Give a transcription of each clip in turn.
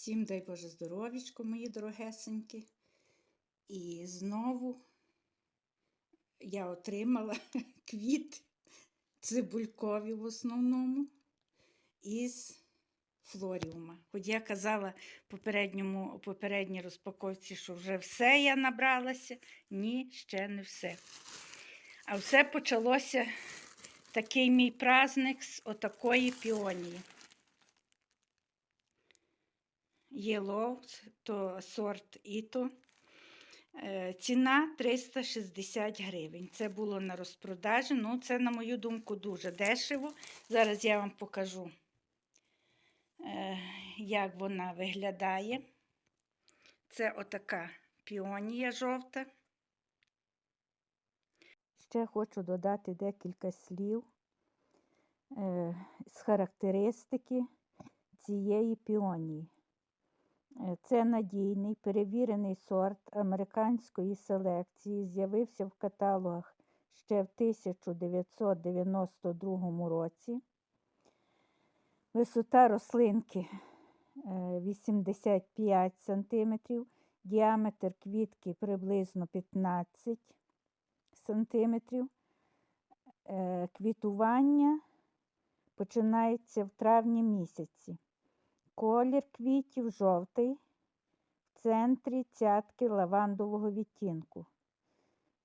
Всім дай Боже здоровічко, мої дорогесенькі. І знову я отримала квіт цибулькові в основному із флоріума. Хоч я казала в попередньому, попередній розпаковці, що вже все я набралася. Ні, ще не все. А все почалося такий мій праздник з отакої піонії. Yellow, то сорт Іто. Е, Ціна 360 гривень. Це було на розпродажі. Ну, це, на мою думку, дуже дешево. Зараз я вам покажу, е, як вона виглядає. Це отака піонія жовта. Ще хочу додати декілька слів е, з характеристики цієї піонії. Е, Це надійний перевірений сорт американської селекції. З'явився в каталогах ще в 1992 році. Висота рослинки е, 85 см, діаметр квітки приблизно 15 см. Е, Квітування починається в травні місяці. Колір квітів жовтий, в центрі цятки лавандового відтінку.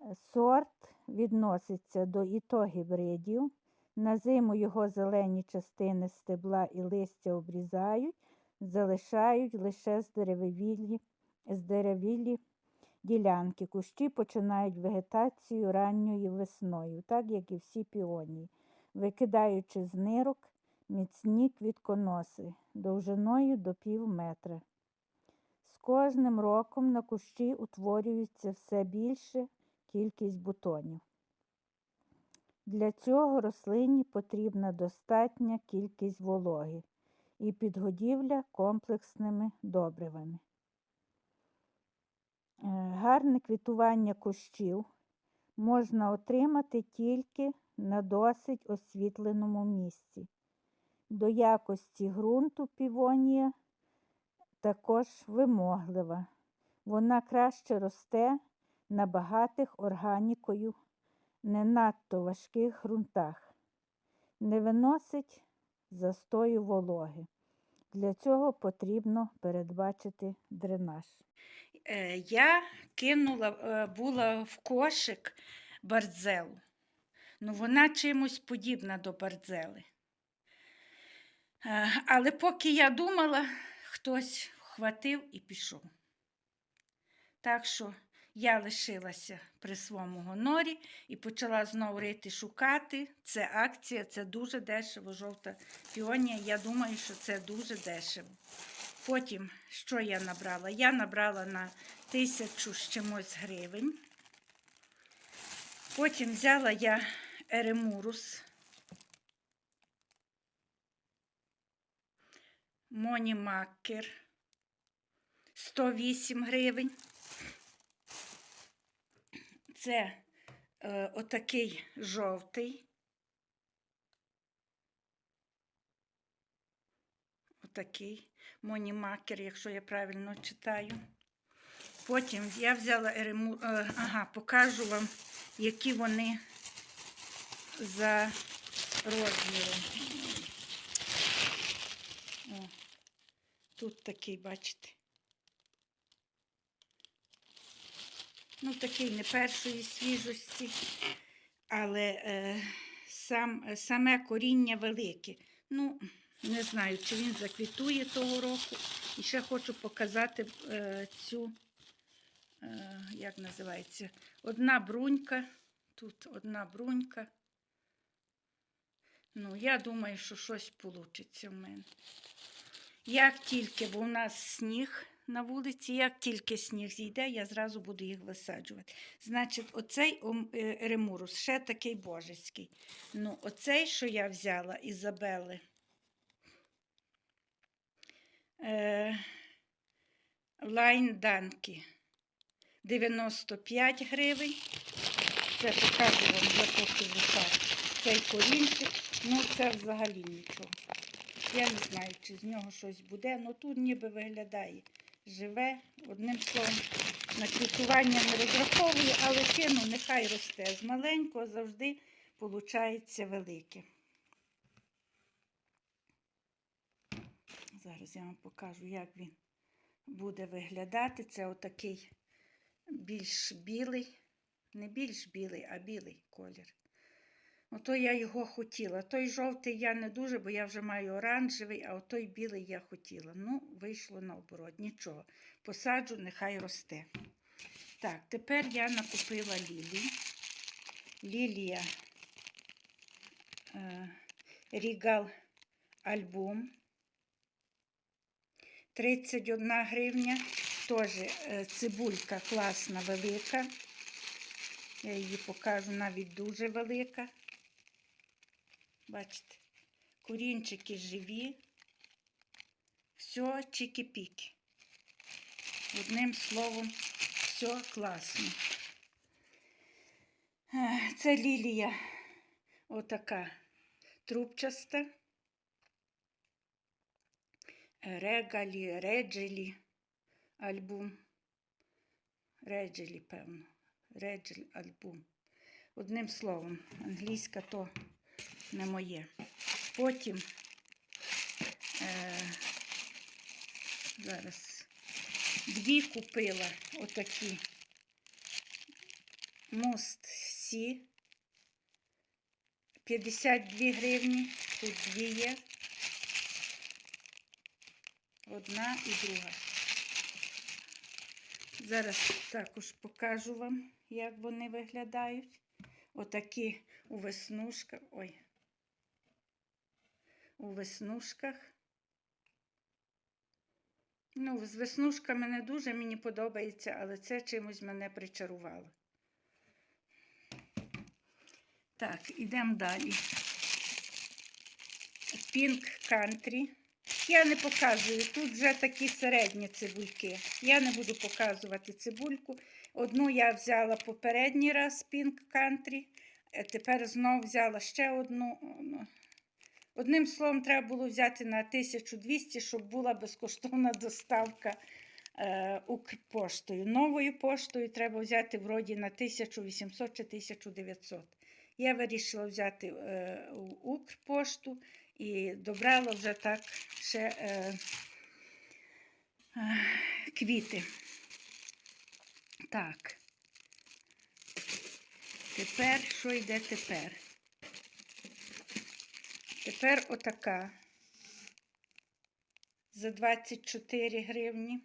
Е, Сорт відноситься до ітогібридів. На зиму його зелені частини стебла і листя обрізають, залишають лише здеревілі, здеревілі ділянки. Кущі починають вегетацію ранньою весною, так як і всі піонії, викидаючи з нирок міцні квітконоси довжиною до пів метра. З кожним роком на кущі утворюється все більше кількість бутонів. Для цього рослині потрібна достатня кількість вологи і підгодівля комплексними добривами. Е, Гарне квітування кущів можна отримати тільки на досить освітленому місці. До якості ґрунту півонія також вимоглива. Вона краще росте на багатих органікою, не надто важких ґрунтах, не виносить застою вологи. Для цього потрібно передбачити дренаж. Е, Я кинула, е, була в кошик бардзелу. Ну, вона чимось подібна до бардзели. Е, Але поки я думала, хтось хватив і пішов. Так що я лишилася при своєму гонорі і почала знову рити шукати. Це акція, це дуже дешево, жовта піонія. Я думаю, що це дуже дешево. Потім, що я набрала? Я набрала на тисячу з чимось гривень. Потім взяла я еремурус. Моні Маккер 108 гривень. Це е, отакий жовтий. Отакий Моні Маккер, якщо я правильно читаю. Потім я взяла ерему, е, ага, покажу вам, які вони за розміром. О, тут такий, бачите. Ну, такий не першої свіжості, але е, сам, саме коріння велике. Ну, не знаю, чи він заквітує того року. І ще хочу показати е, цю, е, як називається, одна брунька. Тут одна брунька. Ну, я думаю, що щось вийде в мене. Як тільки, бо у нас сніг на вулиці, як тільки сніг зійде, я зразу буду їх висаджувати. Значить, оцей е, ремурус ще такий божеський. Ну, оцей, що я взяла Ізабели. Е, Лайн Данкі 95 гривень. Це покажу вам вже поки. Цей корінчик, ну це взагалі нічого. Я не знаю, чи з нього щось буде. Ну тут ніби виглядає живе. Одним словом, на квітування не розраховую, але кину, нехай росте. З маленького завжди виходить велике. Зараз я вам покажу, як він буде виглядати. Це отакий більш білий, не більш білий, а білий колір. Ото я його хотіла. Той жовтий я не дуже, бо я вже маю оранжевий, а отой білий я хотіла. Ну, вийшло наоборот, нічого. Посаджу, нехай росте. Так, тепер я накупила лілії. Лілія е, Рігал Альбум. 31 гривня. Теж е, цибулька класна, велика. Я її покажу навіть дуже велика. Бачите, корінчики живі. Все чики-піки. Одним словом, все класно. Е, Це лілія отака трубчаста. Регалі, реджелі альбум. Реджелі, певно. Реджель альбум. Одним словом, англійська то не моє. Потім е, зараз дві купила отакі мост Сі. 52 гривні. Тут дві є. Одна і друга. Зараз також покажу вам, як вони виглядають. Отакі у веснушках. Ой. У веснушках. Ну, з веснушками не дуже мені подобається, але це чимось мене причарувало. Так, ідемо далі. Pink Country. Я не показую, тут вже такі середні цибульки. Я не буду показувати цибульку. Одну я взяла попередній раз Pink Country, е, тепер знову взяла ще одну. Одним словом, треба було взяти на 1200, щоб була безкоштовна доставка е, Укрпоштою. Новою поштою треба взяти вроді на 1800 чи 1900. Я вирішила взяти е, Укрпошту і добрала вже так ще е, е, квіти. Так. Тепер, що йде тепер? Тепер отака за 24 гривні.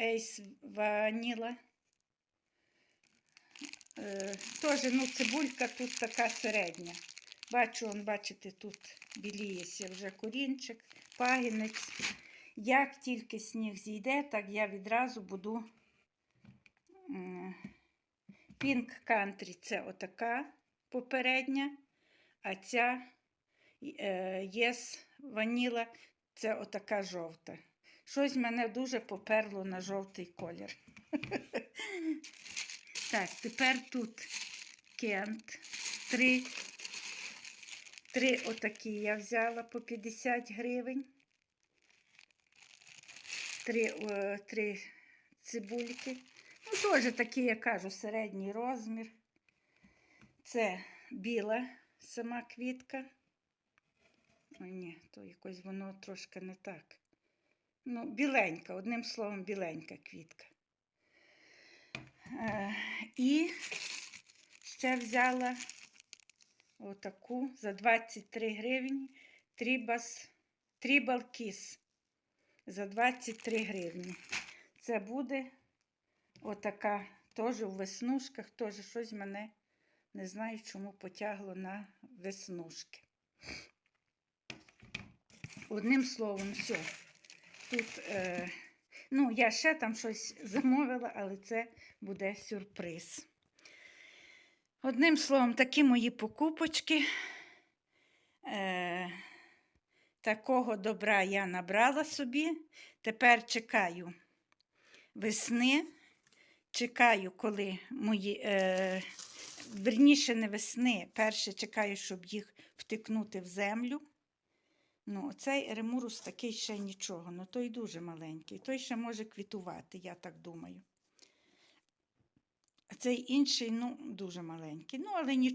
Ейс ваніла. Е, Теж, ну, цибулька тут така середня. Бачу, он, бачите, тут біліється вже корінчик, пагінець. Як тільки сніг зійде, так я відразу буду Pink Country це отака попередня, а ця е, Yes Vanilla це отака жовта. Щось мене дуже поперло на жовтий колір. Так, тепер тут кент. Три, три отакі я взяла по 50 гривень. Три, е, три цибульки. Ну, теж такі, я кажу, середній розмір. Це біла сама квітка. Ой, ні, то якось воно трошки не так. Ну, біленька, одним словом, біленька квітка. Е, і ще взяла отаку за 23 гривні трібас, трібал кіс за 23 гривні. Це буде отака теж у веснушках, теж щось мене не знаю, чому потягло на веснушки. Одним словом, все. Тут, е, ну, я ще там щось замовила, але це буде сюрприз. Одним словом, такі мої покупочки. Е, такого добра я набрала собі. Тепер чекаю весни. Чекаю, коли мої, е, верніше не весни. Перше чекаю, щоб їх втикнути в землю. Ну, цей ремурус такий ще нічого, ну той дуже маленький. Той ще може квітувати, я так думаю. А цей інший, ну, дуже маленький. Ну, але нічого.